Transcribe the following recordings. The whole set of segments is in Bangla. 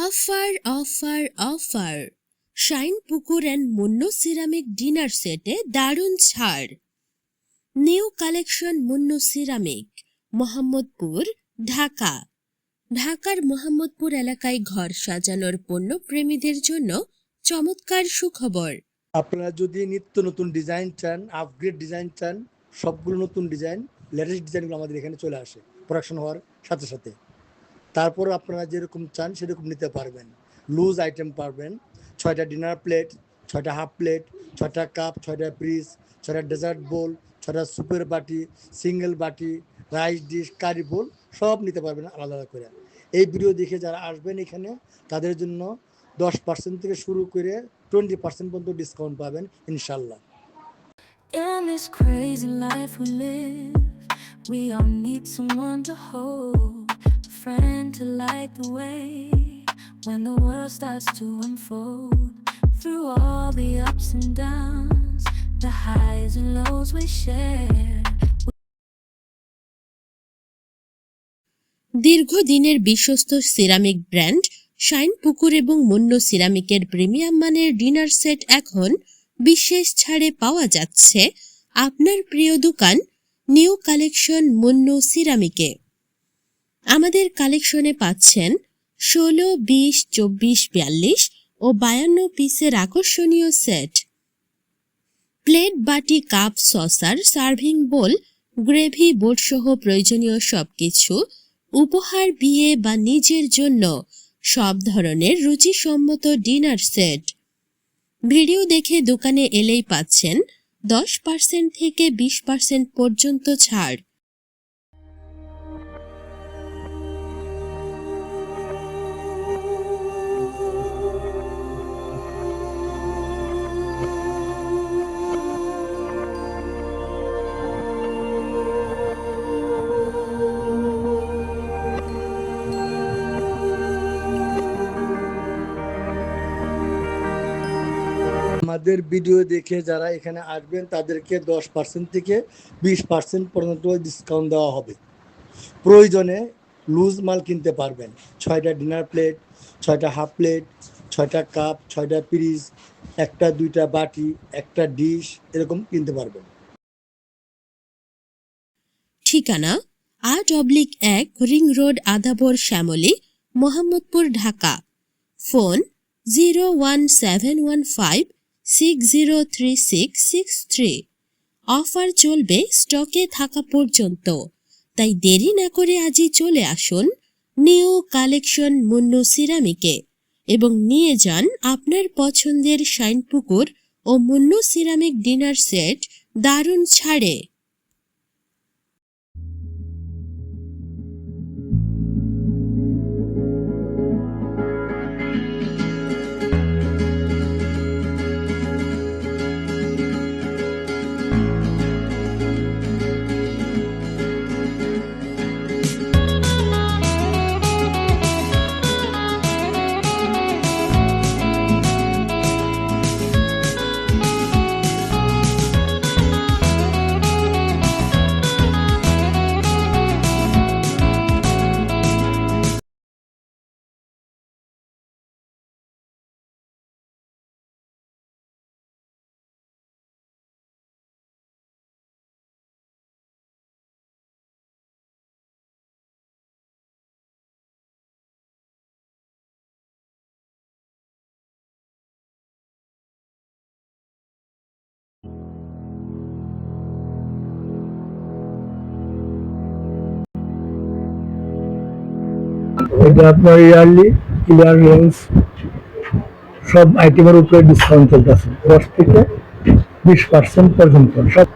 Offer offer offer Shinepukur and Munnu ceramic dinner সেটে দারুণ ছাড়। New collection Munnu ceramic Mohammadpur, Dhaka. ঢাকার মোহাম্মদপুর এলাকায় ঘর সাজানোর পণ্য প্রেমীদের জন্য চমৎকার সুখবর। আপনারা যদি নিত্য নতুন ডিজাইন চান আপগ্রেড ডিজাইন চান, সবগুলো নতুন ডিজাইন লেটেস্ট ডিজাইনগুলো আমাদের এখানে চলে আসে প্রোডাকশন হওয়ার সাথে সাথে। তারপর আপনারা যেরকম চান সেরকম নিতে পারবেন। লুজ আইটেম পারবেন ছয়টা ডিনার প্লেট ছয়টা হাফ প্লেট ছয়টা কাপ ছয়টা ব্রিজ ছয়টা ডেজার্ট বোল ছয়টা সুপের বাটি সিঙ্গেল বাটি রাইস ডিশ কারি বোল সব নিতে পারবেন আলাদা আলাদা করে। এই ভিডিও দেখে যারা আসবেন এখানে তাদের জন্য দশ পার্সেন্ট থেকে শুরু করে টোয়েন্টি পার্সেন্ট পর্যন্ত ডিসকাউন্ট পাবেন ইনশাল্লাহ In this crazy life we live, we all need someone to hold, friend to light the way when the world starts to unfold. Through all the ups and downs, the highs and lows we share. দীর্ঘদিনের বিশ্বস্ত সিরামিক ব্র্যান্ড শাইন পুকুর এবং মুন্নু সিরামিকের প্রিমিয়াম মানের ডিনার সেট এখন বিশেষ ছাড়ে পাওয়া যাচ্ছে আপনার প্রিয় দোকান নিউ কালেকশন মুন্নু সিরামিকে আমাদের কালেকশনে পাচ্ছেন ষোলো, বিশ, চব্বিশ, বিয়াল্লিশ ও বায়ান্ন পিসের আকর্ষণীয় সেট প্লেট বাটি cup saucer serving bowl gravy board সহ প্রয়োজনীয় সবকিছু উপহার বিয়ে বা নিজের জন্য সব ধরনের রুচিসম্মত ডিনার সেট ভিডিও দেখে দোকানে এলেই পাচ্ছেন দশ পার্সেন্ট থেকে বিশ পার্সেন্ট পর্যন্ত ছাড়। আমাদের ভিডিও দেখে যারা এখানে আসবেন, তাদেরকে দশ পার্সেন্ট থেকে বিশ পার্সেন্ট পর্যন্ত ডিসকাউন্ট দেওয়া হবে। প্রয়োজনে লুজ মাল কিনতে পারবেন। ছয়টা ডিনার প্লেট ছয়টা হাফ প্লেট ছয়টা কাপ ছয়টা পিরিজ একটা, দুইটা বাটি, একটা ডিশ এরকম কিনতে পারবেন। ঠিকানা আট অবলিক এক ring road Adabor, Shyamoli, Mohammadpur, Dhaka. Phone zero one seven one five six zero three six six three offer চলবে স্টকে থাকা পর্যন্ত। তাই দেরি না করে আজই চলে আসুন নিউ কালেকশন মুন্নু সিরামিকে এবং নিয়ে যান আপনার পছন্দের শাইনপুকুর ও মুন্নু সিরামিক ডিনার সেট দারুণ ছাড়ে। এটা আপনার ইয়ারলি ক্লিয়ার রেঞ্জ সব আইটেমের উপরে ডিসকাউন্ট চলতেছে। দশ থেকে বিশ পার্সেন্ট পর্যন্ত। সব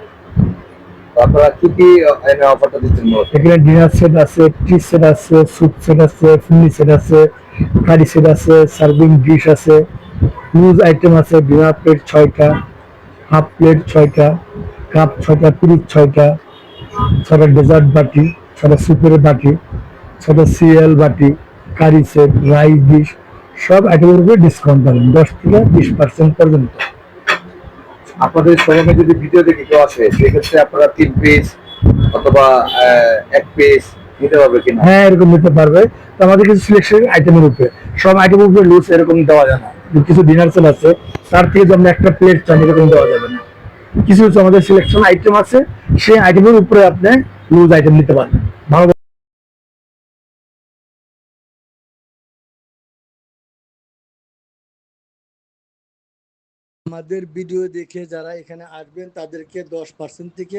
আপনারা কি কি এনে অফারটা দিচ্ছেন এখানে ডিনার সেট আছে টি সেট আছে স্যুপ সেট আছে সেট আছে কারি সেট আছে সার্ভিং ডিশ আছে লুজ আইটেম আছে ডিনার প্লেট ছয়টা হাফ প্লেট ছয়টা কাপ ছয়টা পিরিচ ছয়টা ছয়টা ডেজার্ট বাটি ছয়টা সুপের বাটি। ছয়টা সিএল বাটি কারি সেট রাইস ডিশ সব আইটেমের উপরে ডিসকাউন্ট পাবেন দশ থেকে বিশ পার্সেন্ট পর্যন্ত। আপনাদের শোরুমে যদি ভিডিও দেখে কেউ আসে সেক্ষেত্রে আপনারা তিন পিস অথবা এক পিস নিতে পারবে কিনা? হ্যাঁ এরকম নিতে পারবে। তো আমাদের কিছু সিলেকশন আইটেমের উপরে। সব আইটেমের উপরে লুজ এরকম দেওয়া যায় না। কিছু ডিনার সেল আছে তার থেকে আমরা একটা প্লেট চান এরকম দেওয়া যাবে না। কিছু কিছু আমাদের সিলেকশন আইটেম আছে সেই আইটেমের উপরে আপনি লুজ আইটেম নিতে পারবেন। আমাদের ভিডিও দেখে যারা এখানে আসবেন, তাদেরকে দশ পার্সেন্ট থেকে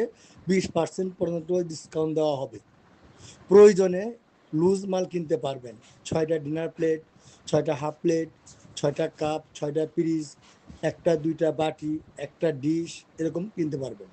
বিশ পার্সেন্ট পর্যন্ত ডিসকাউন্ট দেওয়া হবে। প্রয়োজনে লুজ মাল কিনতে পারবেন। ছয়টা ডিনার প্লেট ছয়টা হাফ প্লেট ছয়টা কাপ ছয়টা পিরিজ একটা, দুইটা বাটি, একটা ডিশ এরকম কিনতে পারবেন।